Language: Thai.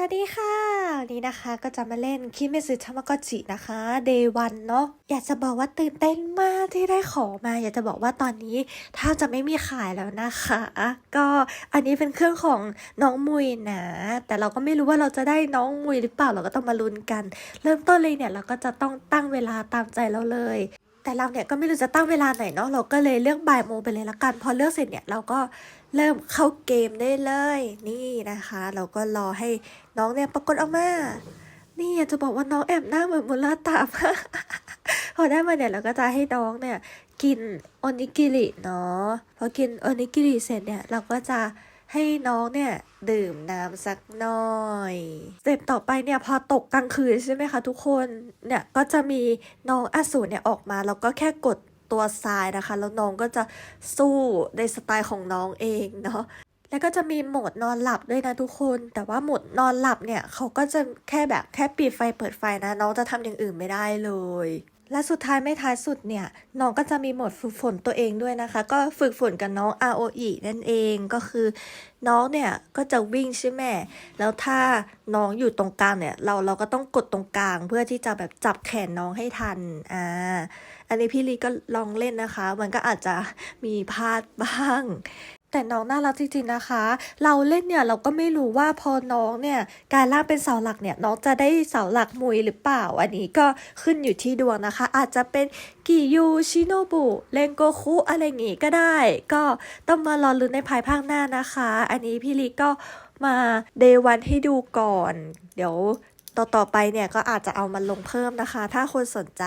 สวัสดีค่ะนนี้นะคะก็จะมาเล่นคิเมซึทามากจินะคะเดวันเนาะอยากจะบอกว่าตื่นเต้นมากที่ได้ของมา อยากจะบอกว่าตอนนี้ถ้าจะไม่มีขายแล้วนะคะ ก็อันนี้เป็นเครื่องของน้องมุยนะแต่เราก็ไม่รู้ว่าเราจะได้น้องมุยหรือเปล่าเราก็ต้องมาลุ้นกัน เริ่มต้นเลยเนี่ยเราก็จะต้องตั้งเวลาตามใจเราเลย แต่เราเนี่ยก็ไม่รู้จะตั้งเวลาไหนเนาะเราก็เลยเลือกบ่ายโมงไปเลยละกัน พอเลือกเสร็จเนี่ยเราก็เริ่มเข้าเกมได้เลยนี่นะคะ เราก็รอให้น้องเนี่ยปรากฏออกมานี่จะบอกว่าน้องแอบหน้าเหมือนมุลาตามพอได้มาเนี่ยเราก็จะให้น้องเนี่ยกินโอนิกิริเนาะพอกินโอนิกิริเสร็จเนี่ยเราก็จะ ให้น้องเนี่ยดื่มน้ำสักหน่อยสเต็ปต่อไปเนี่ยพอตกกลางคืนใช่ไหมคะทุกคนเนี่ยก็จะมีน้องอสูรเนี่ยออกมาแล้วก็แค่กดตัวทรายนะคะ แล้วน้องก็จะสู้ในสไตล์ของน้องเองเนาะแล้วก็จะมีโหมดนอนหลับด้วยนะทุกคน แต่ว่าโหมดนอนหลับเนี่ยเขาก็จะแค่แบบแค่ปิดไฟเปิดไฟนะ น้องจะทำอย่างอื่นไม่ได้เลย และสุดท้ายไม่ท้ายสุดเนี่ย น้องก็จะมีหมดฝึกฝนตัวเองด้วยนะคะ ก็ฝึกฝนกับน้อง ROE นั่นเองก็คือ น้องเนี่ยก็จะวิ่งใช่ไหมแล้วถ้าน้องอยู่ตรงกลางเนี่ย เราเราก็ต้องกดตรงกลาง เพื่อที่จะแบบจับแขนน้องให้ทันอ่าอันนี้พี่ลีก็ลองเล่นนะคะ มันก็อาจจะมีพลาดบ้าง แต่น้องน่ารักจริงๆนะคะ เราเล่นเนี่ยเราก็ไม่รู้ว่าพอน้องเนี่ยกายร่างเป็นเสาหลักเนี่ยน้องจะได้เสาหลักมุยหรือเปล่า อันนี้ก็ขึ้นอยู่ที่ดวงนะคะ อาจจะเป็นกิยูชิโนบุเลงโกคุอะไรอย่างงี้ก็ได้ ก็ต้องมารอลุ้นในภายภาคหน้านะคะ อันนี้พี่ลีก็มาเดวันให้ดูก่อน เดี๋ยวต่อๆไปเนี่ยก็อาจจะเอามาลงเพิ่มนะคะ ถ้าคนสนใจ